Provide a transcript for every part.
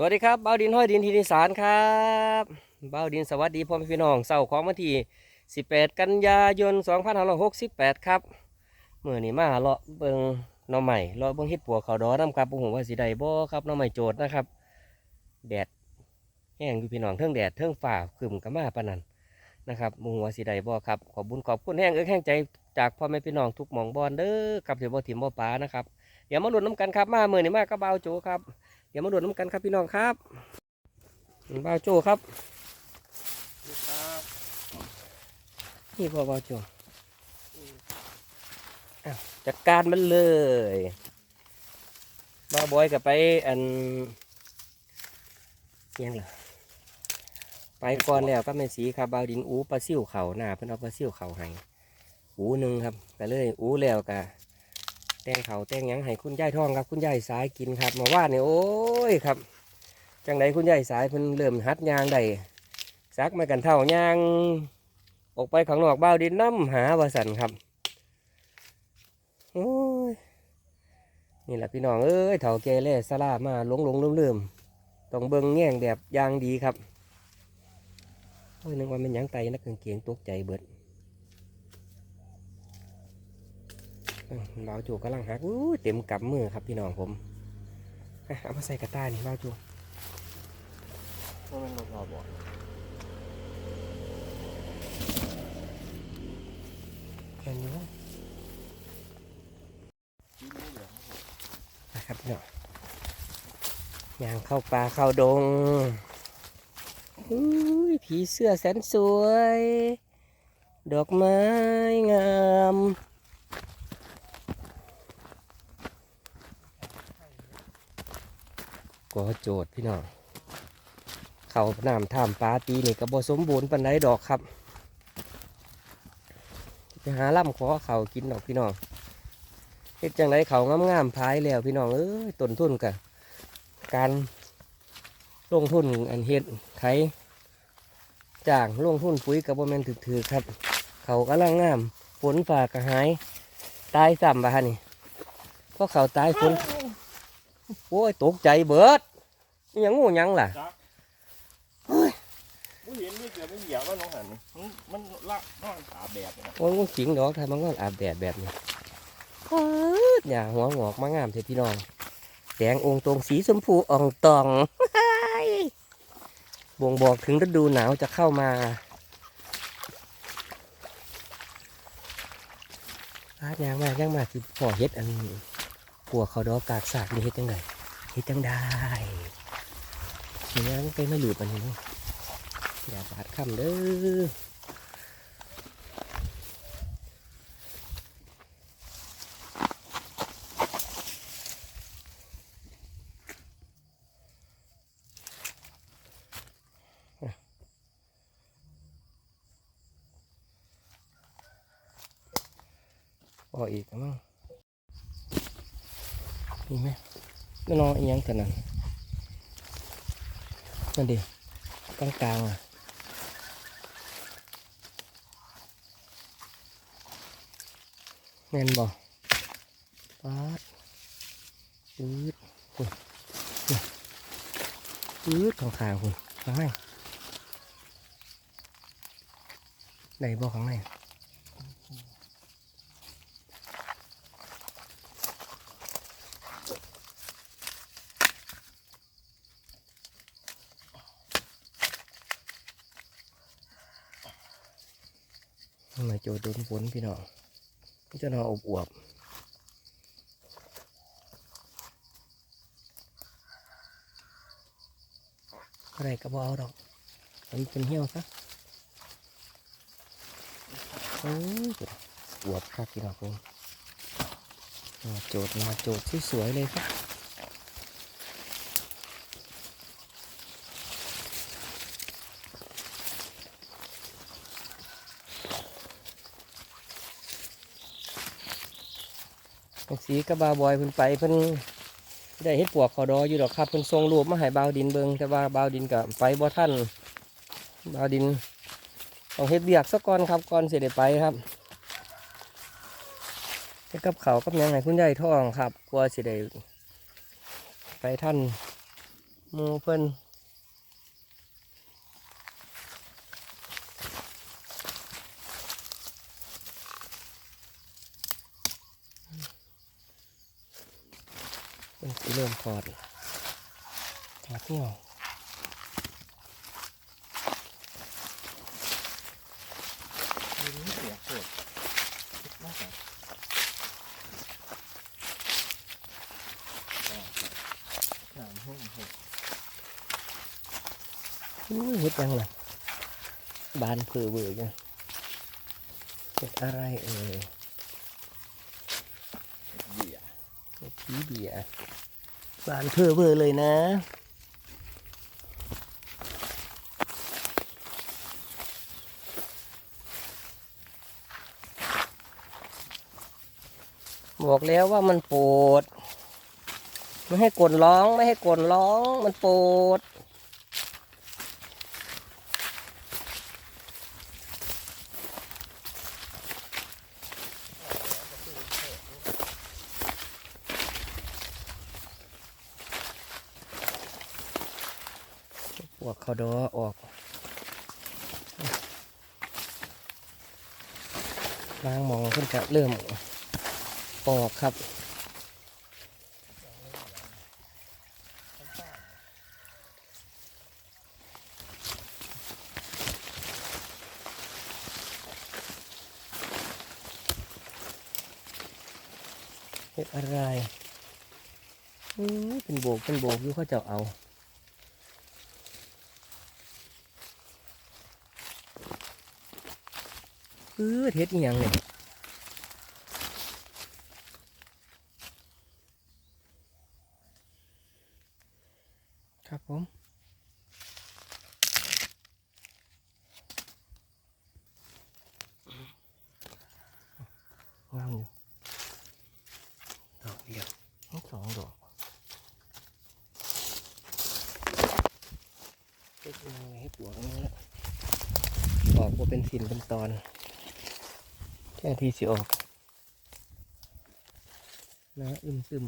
สวัสดีครับเบ้าดินห้อยดินทีนิสานครับเบ้าดินสวัสดีพ่อแม่พี่น้องเสาร์ของวันที่ 18 กันยายน 2568 ครับเมื่อนี้มาเลาะเบิงน่อใหม่เลาะเบิงเฮ็ดปัวเขาดอน้ำครับผมว่าสิได้บ่ครับน่อใหม่โจทย์นะครับ แดดแห้งอยู่พี่น้องเทิงแดดเทิงฝ่าขึ้นกับมาปนันนะครับมุงว่าสิได้บ่ครับขอบบุญขอบคุณแห้งเอิ้แห้งใจจากพ่อแม่พี่น้องทุกหม่องบอนเด้อกับเดี๋ยวบ่ถิ่มบ่ปานะครับเดี๋ยวมาลุ้นน้ำกันครับมาเมื่อนี้มากับเบาโจครับ เดี๋ยวมาดูน้ำกันครับพี่น้องครับบ้าวโจครับครับนี่พ่อบ้าวโจอ้าจัดการมันเลยบ้าบอยกับไปอันยังเหรอไปก่อนแล้วก็แม่นสีครับบ้าวดินอูปลาซิ่วเขาหน้าเพิ่นเอาปลาซิ่วเขาให้อูหนึ่งครับก็เลยอูแล้วกะ แต่งเขาแต่งยังให้คุณยายทองครับ คุณยายสายกินครับมาว่าเนี่ยโอ้ยครับ จังไดคุณยายสายเพิ่นเริ่มหัดยางได้ซักมากันเท่ายาง ออกไปข้างนอกบ้าวดินน้ำหาวาสันครับโอ้ยนี่แหละพี่น้องเอ้ยเถ่าแก่แล่สลามาหลงหลงลืมลืมๆต้องเบิ่งแง่งแบบยางดีครับโอ้ยนึกว่าเป็นยังไตนักกางเกงตกใจเบิดเอ้ย บ่าวจูกำลังหักอู้ยเต็มกำมือครับพี่น้องผมอะเอามาใส่กระต่ายนี่บ่าวจูว่ามันรอบอกแค่นี้วะนะครับเนาะยางเข้าป่าเข้าดงอุ้ยผีเสื้อแสนสวย ดอกไม้งาม ก็โจทย์พี่น้องเขาน้ำท่ามปลาปีนี่ก็บ่สมบูรณ์ปันไดดอกครับไปหาล่ำขอเขากินดอกพี่น้องเฮ็ดจังไรเขางามๆพายแล้วพี่น้องเอ้ยต้นทุนกับการลงทุนอันเฮ็ดไถจ้างลงทุนปุ๋ยกับบ่แมนถือๆครับ เขากำลังงามฝนฝ่ากระหายตายซ้ำบ่ฮะนี่เพราะเขาตายฝนโอ้ยตกใจเบิด ยังงูหยังล่ะผู้เห็นนี่เกิดไม่เหยียบว่าน้องหันมันมันละน้องขาแบบนะโอ้ยงูขิงดอกถ้ามันก็อาบแดดแบบนี้ป๊าดอย่าหัวงอกมางามเถอะพี่น้องแดงองค์ตรงสีชมพูอ่องตองบ่งบอกถึงฤดูหนาวจะเข้ามาพาดยางมากย่างมากคือพอเฮ็ดอันปัวเขาดอกกากสากนี่เฮ็ดจังไดเฮ็ดจังได้ เฮียงไปไม่หลุดอันนี้เนาะอย่าบาดคำเด้อ พออีกมั้งนี่ไหมไม่นอนอีกยังแต่นั้น นั่นดิกลางกลางอะแม่นบ่ปาดปืดคุณปืดของขางคุณข้างในได้บ่ข้างใน ทำไมโจโดนฝนพี่น้องมันจะนอนอบอวบอะไรก็บเอาดอกมันเป็นเหี่ยวซะโอ้ยอวบครับพี่น้องผมโจทย์มาโจทย์ที่สวยเลยครับ สีกับบาบอยเพิ่นไปเพิ่นได้เฮ็ดปวกขาดออยู่ดอกครับเพิ่นส่งรูปมาให้บาวดินเบิงแต่ว่าบาวดินกับไปบ่ทันบาวดินต้องเฮ็ดเบียกซะก่อนครับก่อนสิได้ไปครับเฮ็ดกับเขากับยังให้คุณยายท่องครับกลัวสิได้ไปท่านมูเพิ่น เป็นสิเริ่มถอดถอดเที่ยวดินนี่เสียเกิดคิดมากกว่าน้ำหุ่มหุ่มอู้เฮ็ดยังน่ะบานเผือเบื่อยังเฮ็ดอะไรเอ่ยเบียเฮ็ดผีเบานเพื่อเบอร์เลยนะ บอกแล้วว่ามันปวด ไม่ให้กดร้องไม่ให้กดร้องมันปวด ปวดเขาดอออกล้างมองขึ้นจะเริ่มออกครับเห็ดอะไรอื้อเป็นโบก เป็นโบกอยู่เขาจะเอา เออเฮ็ดอีหยังเนี่ยครับผมงามอยู่ดอกเดียวทั้งสองดอกเฮ็ดยังไงให้ปวดนี้ละออกว่าเป็นสินเป็นตอน แค่ที่สิออกนะอึมซึม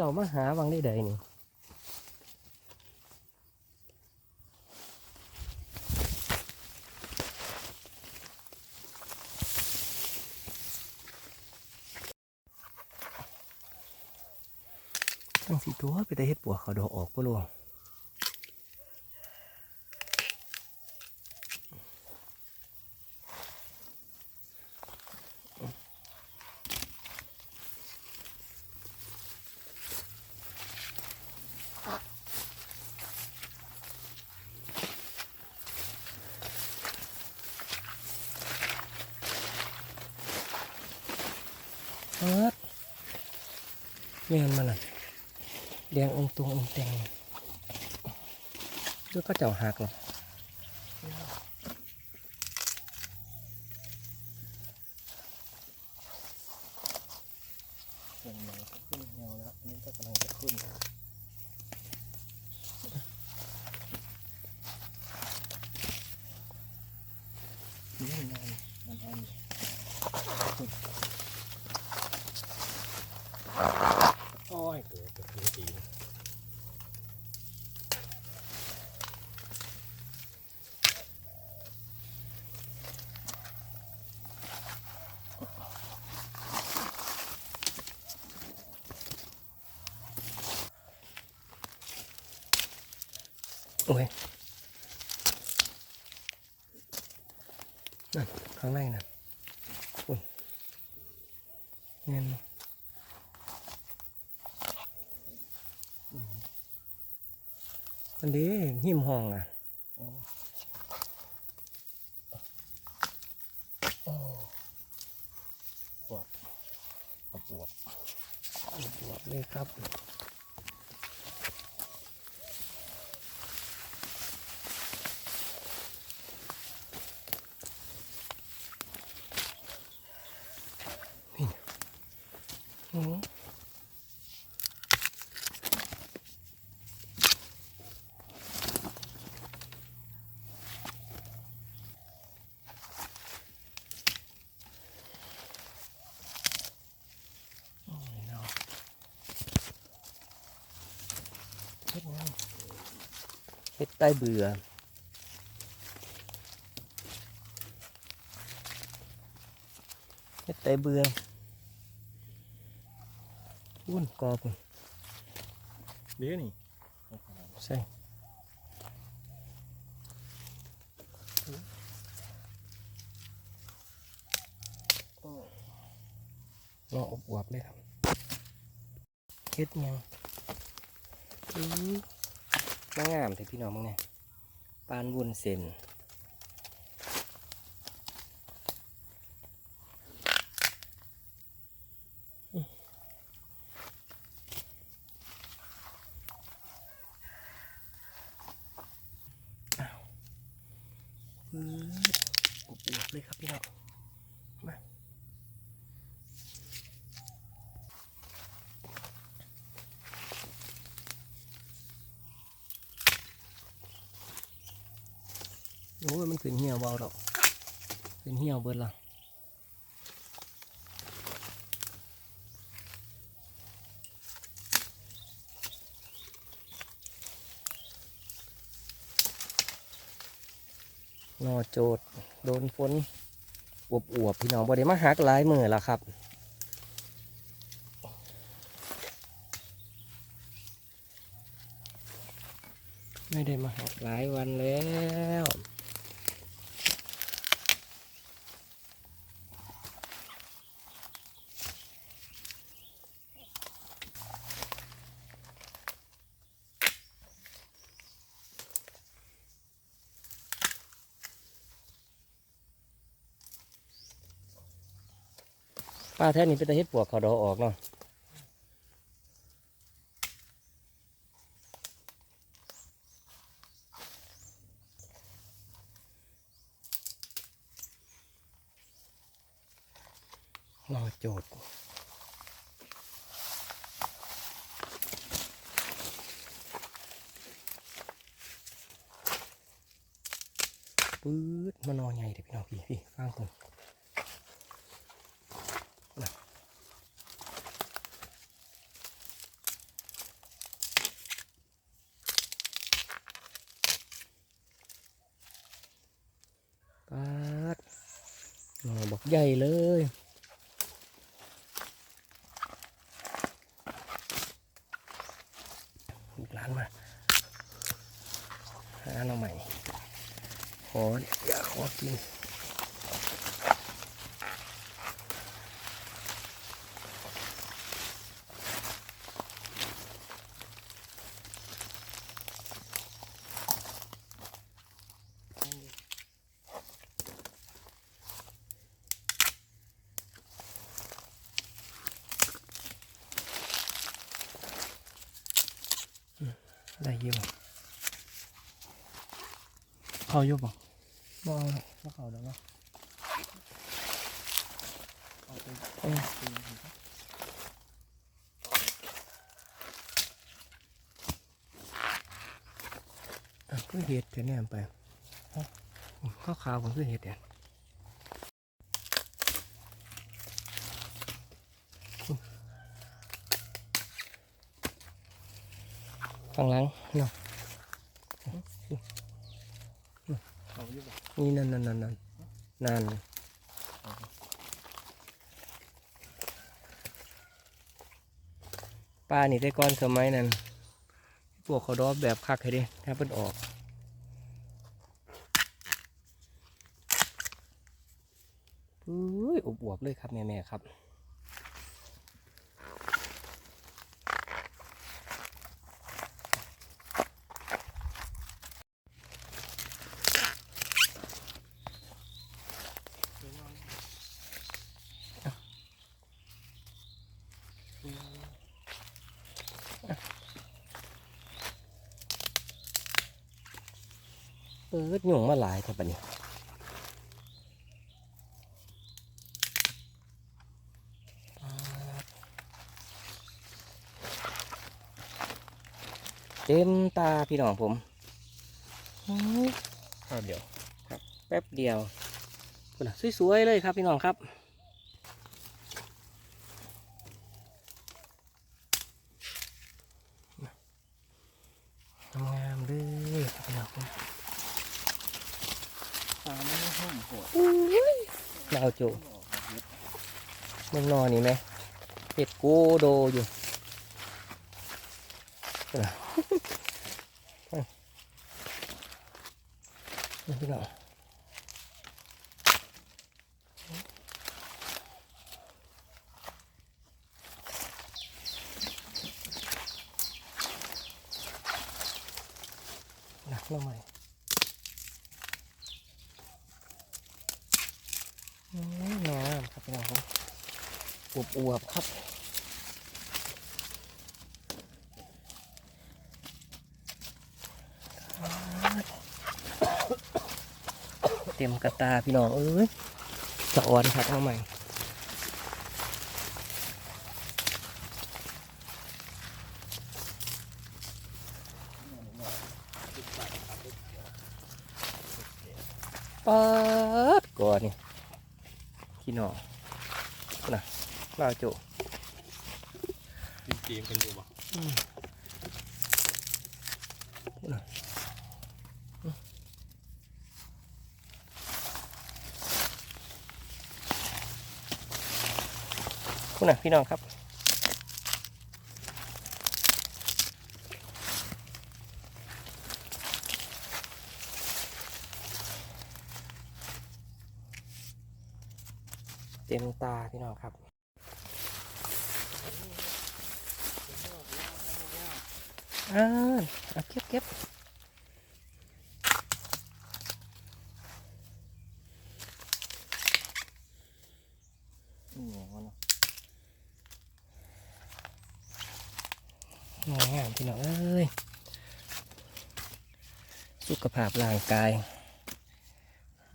เจ้ามาหาวังได้ใดนี่ตั้งสีตัวไปแต่เฮ็ดปวกเขาดอกออกปะลวงเอิด แม่นมันน่ะแดงองตุงองแตงเดี๋ยก็เจ้าหักหรอกส่วนใหญ่ก็ขึ้นแนวแล้วอันนี้ก็กำลังจะขึ้นมันนานมันอันโอ้ยเกิดจะคือดีนะ โอ้ยนั่นข้างในนั่นอุ้ยแม่นบ่อันนี้หิมห้องอะโอ้ปวดเอาปวดบวกเลยครับ อืมโอ้ยเนาะเฮ็ดหยัง เฮ็ดใต้เบื่อเฮ็ดแต่เบื่ออุ้นกอปุ่นเดี๋ยวนี่ใช่นออบอวบเลยครับเฮ็ดหยังอื้อ งามแต่พี่น้องมึงเนี่ยปานวุ้นเส้นอืมอวบๆเลยครับพี่น้อง อ้ยมันขึ้นเหี่ยวเบาดอกขึ้นเหี่ยวเบิดละนอโจดโดนฝนอวบอวบพี่น้องบ่ได้มาหักหลายมือแล้วครับไม่ได้มาหักหลายวันแล้ว ป้าแท้นี่เป็นตะเฮ็ดปวกเขาดอออกเนาะรอโจทย์ปื๊ดมานอนใหญ่เด็กพี่น้องพี่พี่ฟังผมาดหน่อบอก ใหญ่เลยกหลานมา หาหน่อใหม่ขออยากขอกิน ได้อยี่บ่ เขาอยู่บ่บ่เอาหรอกบ่เขาแล้วเนาะเอ้ยอะคือเห็ดเดี๋ยวแนมไปข้าวขาวผมคือเห็ดเนี่ยข้างหลังเนาะ เขาอยู่บ่ นี่นั่นนั่นนั่นนั่นนั่นปลานี่ได้ก้อนสมัยนั้นพวกเขาดอบแบบคักให้ดิถ้าเพิ่นออกอุ้ยอบอวบๆเลยครับแม่ๆครับ เปิดหน่วงมาหลายครับบัดนี้เต็มตาพี่น้องผมภาพเดียวครับ แป๊บเดียวสวยๆเลยครับพี่น้องครับ ด้หุ่มโหดดาวโจเมืองนอนี่ไหมเห็ดโกโดอยู่พุ่นน่ะนี่พี่น้องหนักลงใหม่อืมงามครับพี่น้องครับ อวบอวบๆครับ เต็มกระตาพี่น้องเอ้ยสะออนครับเอาใหม่ปัดก่อนนี่พี่น้อง ลาวโจจีจีมกันอยู่บ่คุณน่ะพี่น้องครับเต็มตาพี่น้องครับ อ่าเอาเก็บเก็บนี่ไงมันงามพี่น้องเอ้ย สุขภาพร่างกาย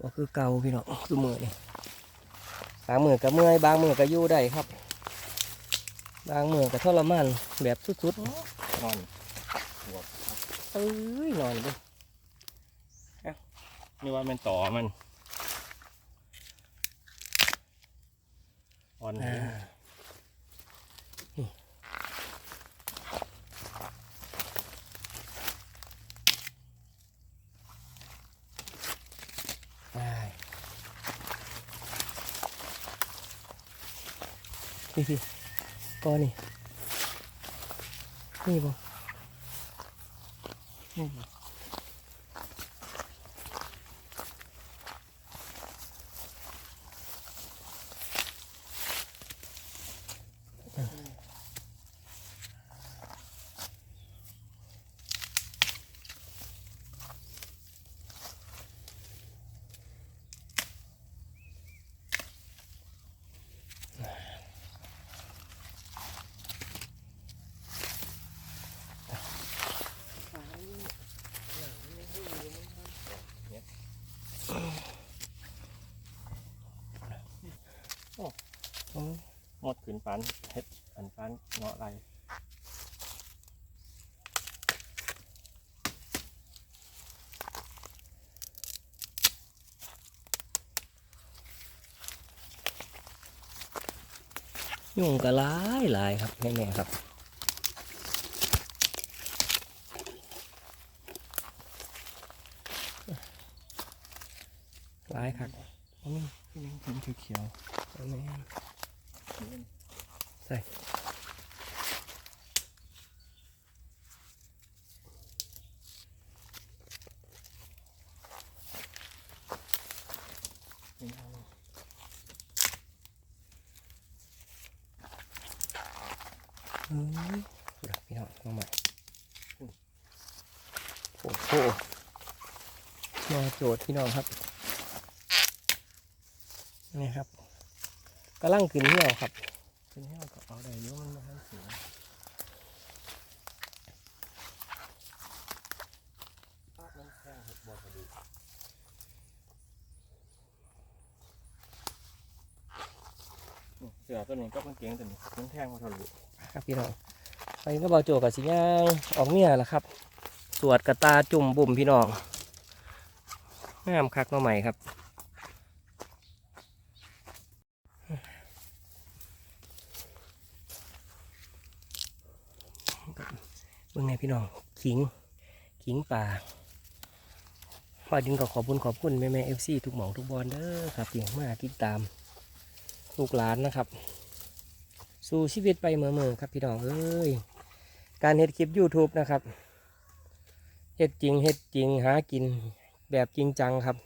บ่คือเก่าพี่น้องคือมือนี่บางมือก็เมื่อยบางมือก็อยู่ได้ครับ บางมือก็ทรมานแบบสุดนอนๆ เอ้ยนอนดินี่ว่ามันต่อมันอ่อนอ่านี่ไปพี่พี่ก้อนนี่นี่บ่ นี่ อืมหมดขืนปันเฮ็ดอันปันเงาะไรยุงก็หลายหลายครับแม่ๆครับหลายครับบ่มีพี่ลิงกินเขียวเอาแม่น ใส่เอ้ยดูดักพี่น้องมาใหม่โอ้โหมาโจทย์พี่น้องครับ นี่ครับกำ ลังขึ้นเหี่ยวครับๆเป็นแห้วก็เอาได้เยอะมันมาให้สูงมันแห้งเห็ดบอพอดีนี่เสือตัวนี้ก็เป็นเก่งตัวนี้มันแท่งมาทะลุครับพี่น้องไปก็บอโจกับสิย่างออกเมียละครับ สวดกระตาจุ่มบุ่มพี่น้องงามคักมาใหม่ครับ เบิ่งไงพี่น้อง ขิง ขิงป่าพอดินก็ขอบคุณขอบคุณแม่แม่เอฟซีทุกหมองทุกบอลเด้อครับที่มากติดตามลูกหลานนะครับ สู่ชีวิตไปเมื่อเมื่อครับพี่น้องเอ้ยการเฮ็ดคลิป YouTube นะครับเฮ็ดจริงเฮ็ดจริงหากินแบบจริงจังครับ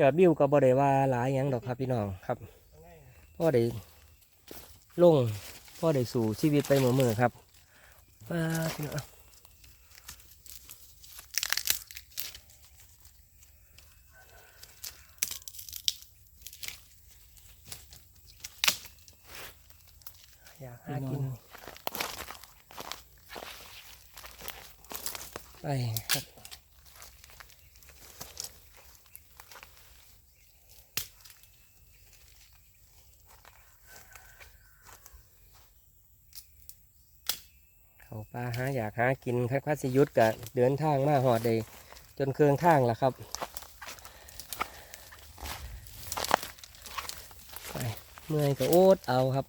ยอดวิวก็บ่ได้ว่าหลายหยังดอกครับพี่น้องครับพ่อได้ลงพ่อได้สู่ชีวิตไปเมื่อเมื่อครับมาพี่น้องอยาก หากินไปครับเขาปลาหาอยากหากินคักพัสยุทธกะเดินทางมาหอดเลยจนเครื่องทางแล้วครับไปเมื่อยก็โอ๊ตเอาครับ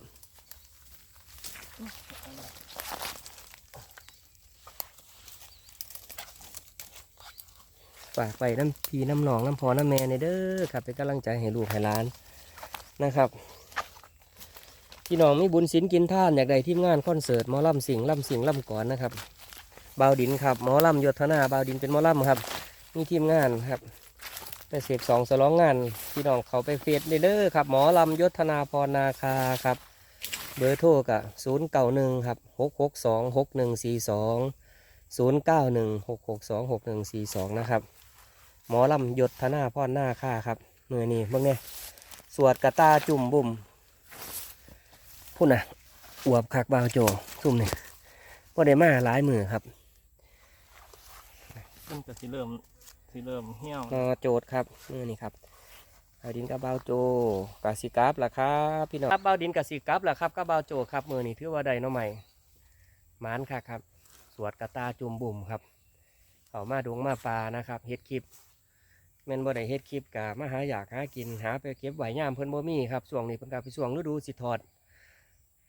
ฝากไปน้ำพีน้ำหนองน้ำพอน้ำแม่ในเด้อครับเป็นกำลังใจให้ลูกให้หล้านนะครับพี่น้องมีบุญศิลกินท่านอยากได้ทีมงานคอนเสิร์ตหมอลำสิงลำสิงลำก่อนนะครับบาวดินครับหมอลำยศธนาบาวดินเป็นหมอลำครับ มีทีมงานครับไปเสกสองสลองงาน พี่น้องเขาไปเฟซเด้อครับ หมอลำยศธนาพรนาคาครับ เบอร์โทรกะศูนย์เก้าหนึ่งครับหกหกสองหกหนึ่งสี่สองศูนย์เก้าหนึ่งหกหกสองหกหนึ่งสี่สองนะครับ หมอลำยศธนาพ่อหน้าค่าครับมือนี่เบิ่งเนี่ยสวดกระตาจุ่มบุ่มพุ่นน่ะอวบคักบาวโจซุ่มนี่ก็ได้มาหลายมือครับมันก็สิเริ่มสิเริ่มเหี่ยวนอโจทย์ครับมือนี่ครับบาวดินกับบาวโจกาสิกราฟล่ะครับพี่น้องครับบาวดินกาสิกราฟล่ะครับกับบาวโจครับมือนี่ถือว่าได้เนาะใหม่หมานค่ะครับ สวดกระตาจุ่มบุ่มครับ เขามาดงมาปลานะครับเฮ็ดคลิป แม่นบ่ได้เฮ็ดคลิปกะมาหาอยากหากินหาไปเก็บไว้ยามเพิ่นบ่มีครับช่วงนี้เพิ่นก็ไปช่วงฤดูสิถอด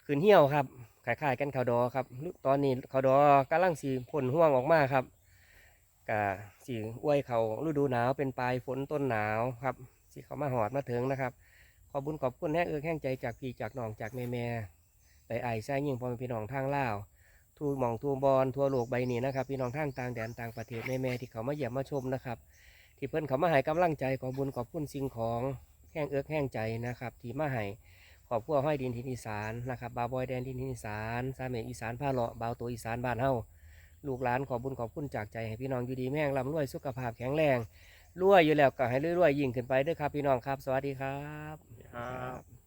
ขึ้นเหี่ยวครับคล้ายๆกันข้าวดอครับตอนนี้ข้าวดอกำลังสิพ่นห่วงออกมาครับกะสิอวยเขาฤดูหนาวเป็นปลายฝนต้นหนาวครับสิเขามาหอดมาถึงนะครับ ขอบุญขอบคุณแน่เออแห้งใจจากพี่จากน้องจากแม่แม่ไปไอ้ไส้ยิ่งพอเป็นพี่น้องทางลาวทูหมองทูบอลทั่วโลกใบนี้นะครับ พี่น้องทางต่างแดนต่างประเทศแม่ๆที่เขามาเยี่ยมมาชมนะครับ ที่เพิ่นเขามาให้กำลังใจขอบุญขอบคุณสิ่งของแห้งเอื้อกแห้งใจนะครับที่มาให้ขอบพวกห้อยดินทินอีสานนะครับบาบอยแดนทินอีสานสามเมอีสานผ้าเลาะบาวตัวอีสานบ้านเฮาลูกหลานขอบุญขอบคุณจากใจให้พี่น้องอยู่ดีแม่งร่ำรวยสุขภาพแข็งแรงรวยอยู่แล้วก็ให้รวยๆยิ่งขึ้นไปด้วยครับพี่น้องครับ สวัสดีครับครับ